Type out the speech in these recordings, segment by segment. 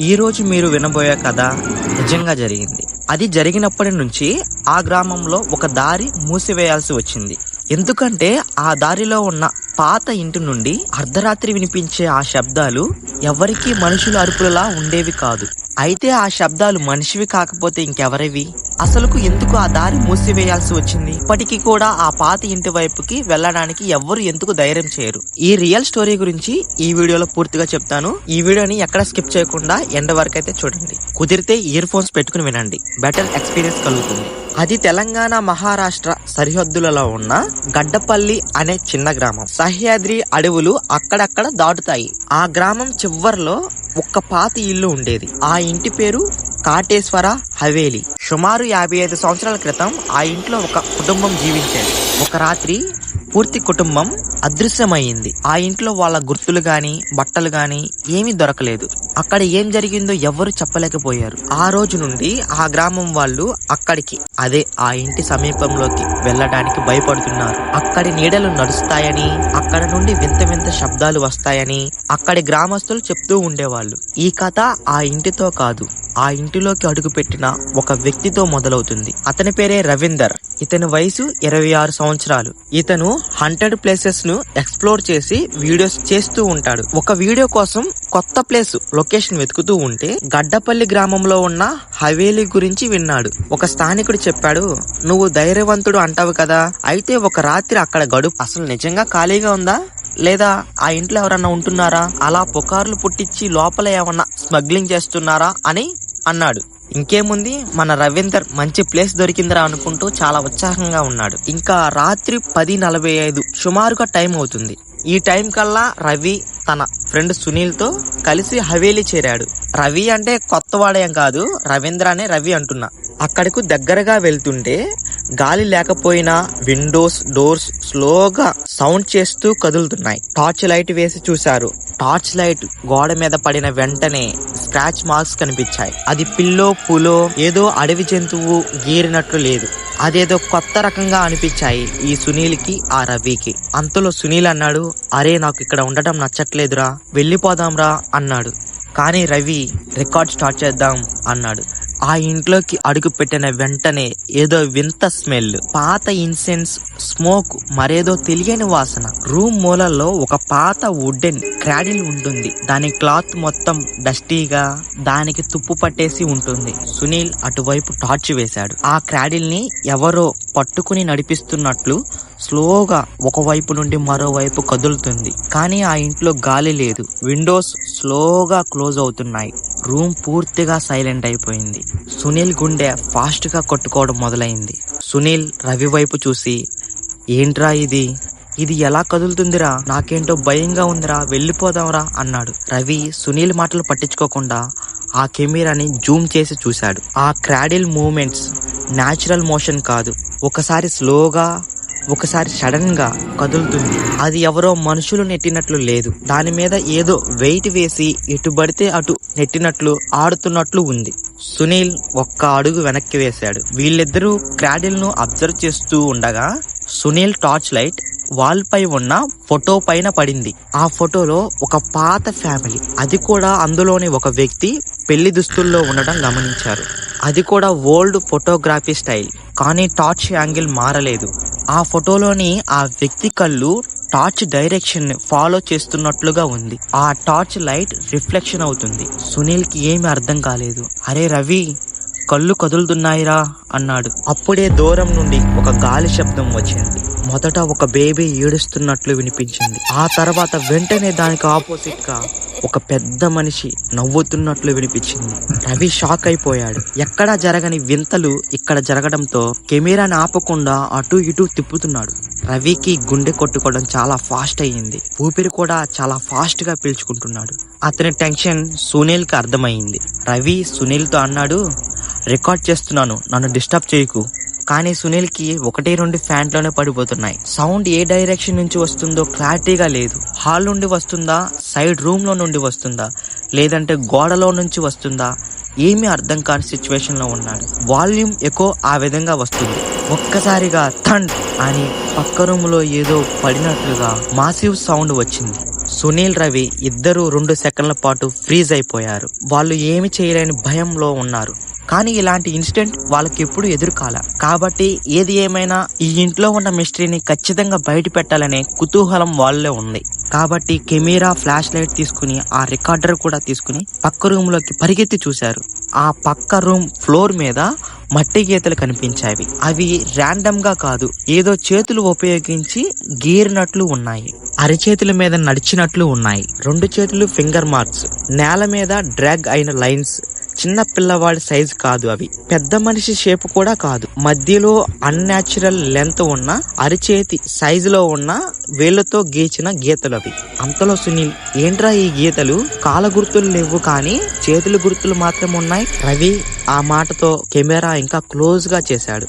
ఈరోజు మీరు వినబోయే కథ నిజంగా జరిగింది. అది జరిగినప్పటి నుంచి ఆ గ్రామంలో ఒక దారి మూసివేయాల్సి వచ్చింది. ఎందుకంటే ఆ దారిలో ఉన్న పాత ఇంటి నుండి అర్ధరాత్రి వినిపించే ఆ శబ్దాలు ఎవరికీ మనుషుల అరుపులలా ఉండేవి కాదు. అయితే ఆ శబ్దాలు మనిషివి కాకపోతే ఇంకెవరివి? అసలుకు ఎందుకు ఆ దారి మూసివేయాల్సి వచ్చింది? ఇప్పటికీ కూడా ఆ పాత ఇంటి వైపుకి వెళ్ళడానికి ఎవ్వరు ఎందుకు ధైర్యం చేయరు? ఈ రియల్ స్టోరీ గురించి ఈ వీడియోలో పూర్తిగా చెప్తాను. ఈ వీడియోని ఎక్కడ స్కిప్ చేయకుండా ఎండ వరకు అయితే చూడండి. కుదిరితే ఇయర్ ఫోన్స్ పెట్టుకుని వినండి. బెటర్ ఎక్స్పీరియన్స్ కలుగుతుంది. అది తెలంగాణ మహారాష్ట్ర సరిహద్దులలో ఉన్న గడ్డపల్లి అనే చిన్న గ్రామం. సహ్యాద్రి అడవులు అక్కడక్కడ దాటుతాయి. ఆ గ్రామం చివర్లో ఒక్క పాత ఇల్లు ఉండేది. ఆ ఇంటి పేరు కాటేశ్వర హవేలి. సుమారు యాభై ఐదు సంవత్సరాల క్రితం ఆ ఇంట్లో ఒక కుటుంబం జీవించేది. ఒక రాత్రి పూర్తి కుటుంబం అదృశ్యమైంది ఆ ఇంట్లో వాళ్ళ గుర్తులు గాని బట్టలు గాని ఏమీ దొరకలేదు. అక్కడ ఏం జరిగిందో ఎవరు చెప్పలేకపోయారు. ఆ రోజు నుండి ఆ గ్రామం వాళ్ళు అక్కడికి అదే ఆ ఇంటి సమీపంలోకి వెళ్ళడానికి భయపడుతున్నారు. అక్కడి నీడలు నడుస్తాయని అక్కడ నుండి వింత వింత శబ్దాలు వస్తాయని అక్కడి గ్రామస్తులు చెప్తూ ఉండేవాళ్ళు. ఈ కథ ఆ ఇంటితో కాదు ఆ ఇంటిలోకి అడుగుపెట్టిన ఒక వ్యక్తితో మొదలవుతుంది. అతని పేరే రవీందర్. ఇతని వయసు ఇరవై ఆరు సంవత్సరాలు. ఇతను హండ్రెడ్ ప్లేసెస్ను ఎక్స్ప్లోర్ చేసి వీడియోస్ చేస్తూ ఉంటాడు. ఒక వీడియో కోసం కొత్త ప్లేస్ లొకేషన్ వెతుకుతూ ఉంటే గడ్డపల్లి గ్రామంలో ఉన్న హవేలీ గురించి విన్నాడు. ఒక స్థానికుడు చెప్పాడు నువ్వు ధైర్యవంతుడు అంటావు కదా అయితే ఒక రాత్రి అక్కడ గడుపు అసలు నిజంగా ఖాళీగా ఉందా? లేదా ఆ ఇంట్లో ఎవరన్నా ఉంటున్నారా? అలా పుకార్లు పుట్టించి లోపల ఏమన్నా స్మగ్లింగ్ చేస్తున్నారా? అని అన్నాడు. ఇంకేముంది? మన రవీందర్ మంచి ప్లేస్ దొరికిందిరా అనుకుంటూ చాలా ఉత్సాహంగా ఉన్నాడు. ఇంకా రాత్రి పది నలభై ఐదు సుమారుగా టైం అవుతుంది. ఈ టైం కల్లా రవి తన ఫ్రెండ్ సునీల్తో కలిసి హవేలీ చేరాడు. రవి అంటే కొత్తవాడేం కాదు రవీంద్ర అనే రవి అంటున్నా. అక్కడకు దగ్గరగా వెళ్తుంటే గాలి లేకపోయినా విండోస్ డోర్స్ స్లోగా సౌండ్ చేస్తూ కదులుతున్నాయి. టార్చ్ లైట్ వేసి చూశారు. టార్చ్ లైట్ గోడ మీద పడిన వెంటనే స్క్రాచ్ మార్క్స్ కనిపించాయి. అది పిల్లో పులో ఏదో అడవి జంతువు గీరినట్లు లేదు. అదేదో కొత్త రకంగా అనిపించాయి ఈ సునీల్కి ఆ రవికి. అంతలో సునీల్ అన్నాడు అరే నాకు ఇక్కడ ఉండటం నచ్చట్లేదురా వెళ్ళిపోదాంరా అన్నాడు. కానీ రవి రికార్డ్ స్టార్ట్ చేద్దాం అన్నాడు. ఆ ఇంట్లోకి అడుగు పెట్టిన వెంటనే ఏదో వింత స్మెల్ పాత ఇన్సెన్స్ స్మోక్ మరేదో తెలియని వాసన. రూమ్ మూలలో ఒక పాత వుడెన్ క్రాడిల్ ఉంటుంది. దాని క్లాత్ మొత్తం డస్టీగా దానికి తుప్పు పట్టేసి ఉంటుంది. సునీల్ అటువైపు టార్చ్ వేశాడు. ఆ క్రాడిల్ని ఎవరో పట్టుకుని నడిపిస్తున్నట్లు స్లోగా ఒకవైపు నుండి మరోవైపు కదులుతుంది. కానీ ఆ ఇంట్లో గాలి లేదు. విండోస్ స్లోగా క్లోజ్ అవుతున్నాయి. రూమ్ పూర్తిగా సైలెంట్ అయిపోయింది. సునీల్ గుండె ఫాస్ట్గా కొట్టుకోవడం మొదలైంది. సునీల్ రవి వైపు చూసి ఏంట్రా ఇది? ఇది ఎలా కదులుతుందిరా? నాకేంటో భయంగా ఉందిరా వెళ్ళిపోదాంరా అన్నాడు. రవి సునీల్ మాటలు పట్టించుకోకుండా ఆ కెమెరాని జూమ్ చేసి చూశాడు. ఆ క్రాడిల్ మూమెంట్స్ న్యాచురల్ మోషన్ కాదు. ఒకసారి స్లోగా ఒకసారి సడన్గా కదులుతుంది. అది ఎవరో మనుషులు నెట్టినట్లు లేదు. దాని మీద ఏదో వెయిట్ వేసి ఎటు పడితే అటు నెట్టినట్లు ఆడుతున్నట్లు ఉంది. సునీల్ ఒక్క అడుగు వెనక్కి వేశాడు. వీళ్ళిద్దరూ క్రాడిల్ను అబ్జర్వ్ చేస్తూ ఉండగా సునీల్ టార్చ్ లైట్ వాల్ పై ఉన్న ఫోటో పైన పడింది. ఆ ఫోటోలో ఒక పాత ఫ్యామిలీ అది కూడా అందులోని ఒక వ్యక్తి పెళ్ళి దుస్తుల్లో ఉండడం గమనించారు. అది కూడా ఓల్డ్ ఫోటోగ్రఫీ స్టైల్ కానీ టార్చ్ యాంగిల్ మారలేదు. ఆ ఫోటోలోని ఆ వ్యక్తి కళ్ళు టార్చ్ డైరెక్షన్ ఫాలో చేస్తున్నట్లుగా ఉంది. ఆ టార్చ్ లైట్ రిఫ్లెక్షన్ అవుతుంది. సునీల్కి ఏమి అర్థం కాలేదు. అరే రవి కళ్ళు కదులుతున్నాయిరా అన్నాడు. అప్పుడే దూరం నుండి ఒక గాలి శబ్దం వచ్చింది. మొదట ఒక బేబీ ఏడుస్తున్నట్లు వినిపించింది. ఆ తర్వాత వెంటనే దానికి ఆపోజిట్గా ఒక పెద్ద మనిషి నవ్వుతున్నట్లు వినిపించింది. రవి షాక్ అయిపోయాడు. ఎక్కడా జరగని వింతలు ఇక్కడ జరగడంతో కెమెరాని ఆపకుండా అటు ఇటు తిప్పుతున్నాడు. రవికి గుండె కొట్టుకోవడం చాలా ఫాస్ట్ అయ్యింది. ఊపిరి కూడా చాలా ఫాస్ట్గా పీల్చుకుంటున్నాడు. అతని టెన్షన్ సునీల్కి అర్థమైంది రవి సునీల్తో అన్నాడు రికార్డ్ చేస్తున్నాను. నన్ను డిస్టర్బ్ చేయకు. కానీ సునీల్కి ఒకటి రెండు ఫ్యాంట్లోనే పడిపోతున్నాయి. సౌండ్ ఏ డైరెక్షన్ నుంచి వస్తుందో క్లారిటీగా లేదు. హాల్ నుండి వస్తుందా? సైడ్ రూమ్లో నుండి వస్తుందా? లేదంటే గోడలో నుంచి వస్తుందా? ఏమీ అర్థం కాని సిచ్యువేషన్లో ఉన్నాడు. వాల్యూమ్ ఎక్కువ ఆ విధంగా వస్తుంది. ఒక్కసారిగా థండ్ అని పక్క రూమ్లో ఏదో పడినట్లుగా మాసివ్ సౌండ్ వచ్చింది. సునీల్ రవి ఇద్దరు రెండు సెకండ్ల పాటు ఫ్రీజ్ అయిపోయారు. వాళ్ళు ఏమి చేయలేని భయంలో ఉన్నారు. కానీ ఇలాంటి ఇన్సిడెంట్ వాళ్ళకి ఎప్పుడు ఎదురుకాల. కాబట్టి ఏది ఏమైనా ఈ ఇంట్లో ఉన్న మిస్టరీని ఖచ్చితంగా బయట పెట్టాలనే కుతూహలం వాళ్ళలో ఉంది. కాబట్టి కెమెరా ఫ్లాష్ లైట్ తీసుకుని ఆ రికార్డర్ కూడా తీసుకుని పక్క రూమ్లోకి పరిగెత్తి చూశారు. ఆ పక్క రూమ్ ఫ్లోర్ మీద మట్టి గీతలు కనిపించాయి. అవి ర్యాండమ్గా కాదు ఏదో చేతులు ఉపయోగించి గీరినట్లు ఉన్నాయి. అరిచేతుల మీద నడిచినట్లు ఉన్నాయి. రెండు చేతులు ఫింగర్ మార్క్స్. నేల మీద డ్రాగ్ అయిన లైన్స్ చిన్న పిల్లవాడి సైజ్ కాదు అవి. పెద్ద మనిషి షేప్ కూడా కాదు. మధ్యలో అన్యాచురల్ లెంత్ ఉన్న అరిచేతి సైజులో ఉన్న వేళ్ళతో గీచిన గీతలు అవి. అంతలో సునీల్ ఏంట్రా ఈ గీతలు? కాల గుర్తులు లేవు కానీ చేతుల గుర్తులు మాత్రం ఉన్నాయి? రవి ఆ మాటతో కెమెరా ఇంకా క్లోజ్గా చేశాడు.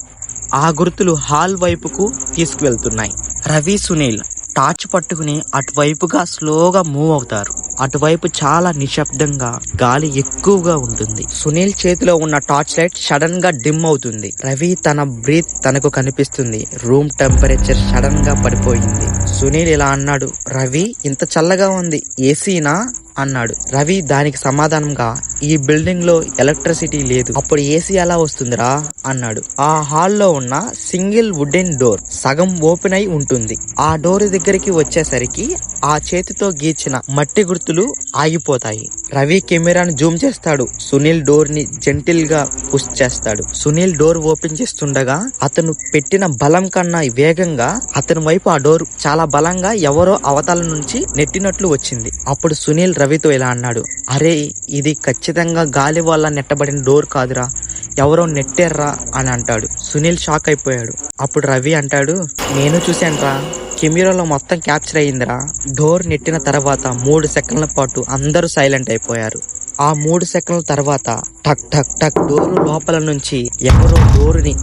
ఆ గుర్తులు హాల్ వైపుకు తీసుకువెళ్తున్నాయి. రవి సునీల్ టార్చ్ పట్టుకుని అటువైపుగా స్లోగా మూవ్ అవుతారు. అటువైపు చాలా నిశ్శబ్దంగా గాలి ఎక్కువగా ఉంటుంది. సునీల్ చేతిలో ఉన్న టార్చ్ లైట్ సడన్గా డిమ్ అవుతుంది. రవి తన బ్రీత్ తనకు కనిపిస్తుంది. రూమ్ టెంపరేచర్ సడన్గా పడిపోయింది. సునీల్ ఇలా అన్నాడు రవి ఇంత చల్లగా ఉంది. ఏసీనా? అన్నాడు. రవి దానికి సమాధానంగా ఈ బిల్డింగ్లో ఎలక్ట్రిసిటీ లేదు. అప్పుడు ఏసీ ఎలా వస్తుందిరా? అన్నాడు. ఆ హాల్లో ఉన్న సింగిల్ వుడెన్ డోర్ సగం ఓపెన్ అయి ఉంటుంది. ఆ డోర్ దగ్గరికి వచ్చేసరికి ఆ చేతితో గీచిన మట్టి గుర్తులు ఆగిపోతాయి. రవి కెమెరాను జూమ్ చేస్తాడు. సునీల్ డోర్ని జెంటిల్గా పుష్ చేస్తాడు. సునీల్ డోర్ ఓపెన్ చేస్తుండగా అతను పెట్టిన బలం కన్నా వేగంగా అతని వైపు ఆ డోర్ చాలా బలంగా ఎవరో అవతల నుంచి నెట్టినట్లు వచ్చింది. అప్పుడు సునీల్ రవితో ఇలా అన్నాడు. అరే ఇది ఖచ్చితంగా గాలి వల్ల నెట్టబడిన డోర్ కాదురా. ఎవరో నెట్టారా అని అంటాడు. సునీల్ షాక్ అయిపోయాడు. అప్పుడు రవి అంటాడు నేను చూశానురా కెమెరాలో మొత్తం క్యాప్చర్ అయ్యిందిరా. డోర్ నెట్టిన తర్వాత మూడు సెకండ్ల పాటు అందరూ సైలెంట్ అయిపోయారు. ఆ మూడు సెకండ్ల తర్వాత టక్ టక్ టక్ డోర్ లోపల నుంచి ఎవరో డోర్ని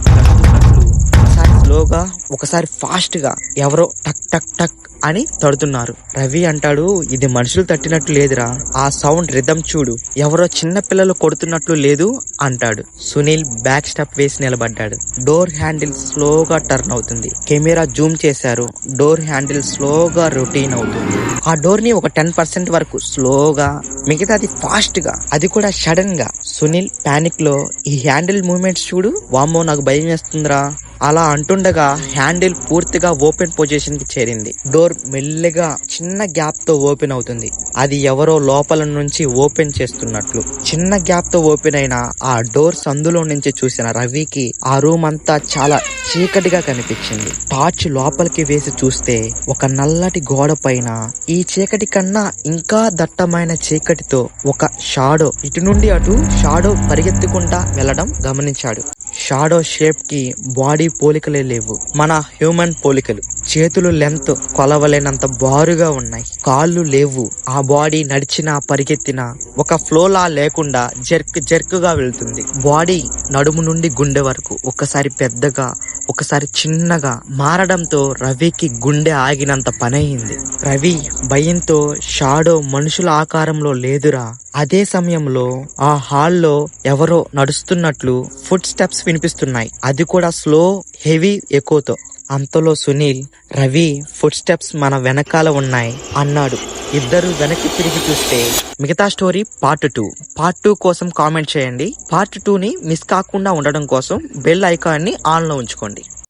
ఒకసారి స్లోగా ఒకసారి ఫాస్ట్గా ఎవరో టక్ టక్ టక్ అని తడుతున్నారు. రవి అంటాడు ఇది మనుషులు తట్టినట్టు లేదురా. ఆ సౌండ్ రిధం చూడు. ఎవరో చిన్న పిల్లలు కొడుతున్నట్లు లేదు అంటాడు. సునీల్ బ్యాక్ స్టెప్ వేసి నిలబడ్డాడు. డోర్ హ్యాండిల్ స్లోగా టర్న్ అవుతుంది. కెమెరా జూమ్ చేశారు. డోర్ హ్యాండిల్ స్లోగా రొటీన్ అవుతుంది. ఆ డోర్ని ఒక టెన్ పర్సెంట్ వరకు స్లోగా మిగతాది ఫాస్ట్గా అది కూడా సడన్గా సునీల్ పానిక్లో ఈ హ్యాండిల్ మూమెంట్స్ చూడు. వామ్మో నాకు భయం వేస్తుందిరా. అలా అంటుండగా హ్యాండిల్ పూర్తిగా ఓపెన్ పొజిషన్కి చేరింది. డోర్ మెల్లగా చిన్న గ్యాప్తో ఓపెన్ అవుతుంది. అది ఎవరో లోపల నుంచి ఓపెన్ చేస్తున్నట్లు. చిన్న గ్యాప్తో ఓపెన్ అయిన ఆ డోర్ సందులో నుంచి చూసిన రవికి ఆ రూమ్ అంతా చాలా చీకటిగా కనిపించింది. టార్చ్ లోపలికి వేసి చూస్తే ఒక నల్లటి గోడ పైన ఈ చీకటి కన్నా ఇంకా దట్టమైన చీకటితో ఒక షాడో ఇటు నుండి అటు షాడో పరిగెత్తుకుంటా వెళ్ళడం గమనించాడు. షాడో షేప్కి బాడీ పోలికలే లేవు. మన హ్యూమన్ పోలికలు. చేతులు లెంత్ కొలవలేనంత బారుగా ఉన్నాయి. కాళ్ళు లేవు. ఆ బాడీ నడిచినా పరిగెత్తినా ఒక ఫ్లోలా లేకుండా జర్క్ జర్క్గా వెళ్తుంది. బాడీ నడుము నుండి గుండె వరకు. ఒకసారి పెద్దగా ఒకసారి చిన్నగా మారడంతో రవికి గుండె ఆగినంత పనయింది. రవి భయంతో షాడో మనుషుల ఆకారంలో లేదురా. అదే సమయంలో ఆ హాల్లో ఎవరో నడుస్తున్నట్లు ఫుట్ స్టెప్స్ వినిపిస్తున్నాయి. అది కూడా స్లో హెవీ ఎకోతో. అంతలో సునీల్ రవి ఫుట్ స్టెప్స్ మన వెనకాల ఉన్నాయి అన్నాడు. ఇద్దరు వెనక్కి తిరిగి చూస్తే మిగతా story part two. Part two కోసం కామెంట్ చేయండి. పార్ట్ టూని మిస్ కాకుండా ఉండడం కోసం బెల్ ఐకాన్ని ఆన్లో ఉంచుకోండి.